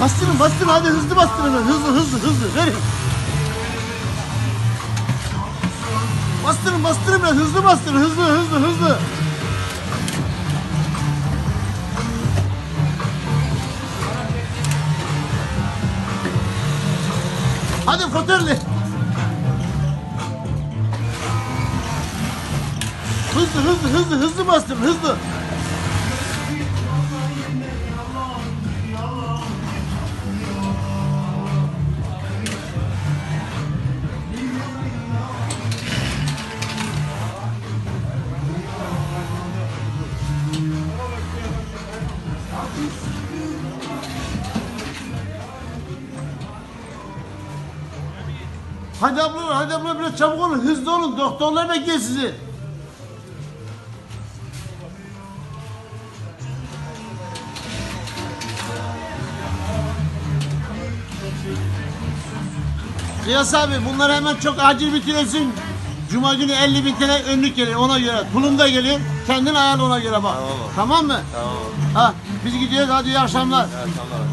Bastırın bastırın hadi hızlı bastırın hızlı hızlı hızlı verin. Bastırın bastırın biraz hızlı bastırın hızlı hızlı hızlı. Hadi foterli. Hızlı hızlı hızlı hızlı bastırın hızlı. Hadi abla hadi abla biraz çabuk olun hızlı olun doktorlar bekliyor sizi. Kıyas abi bunları hemen çok acil bitiresin. Cuma günü 50 bin TL önlük geliyor ona göre. Tulum da geliyor. Kendin ayarla ona göre bak. Tamam. Mı? Tamam. Ha biz gidiyoruz hadi iyi akşamlar. Evet, tamam.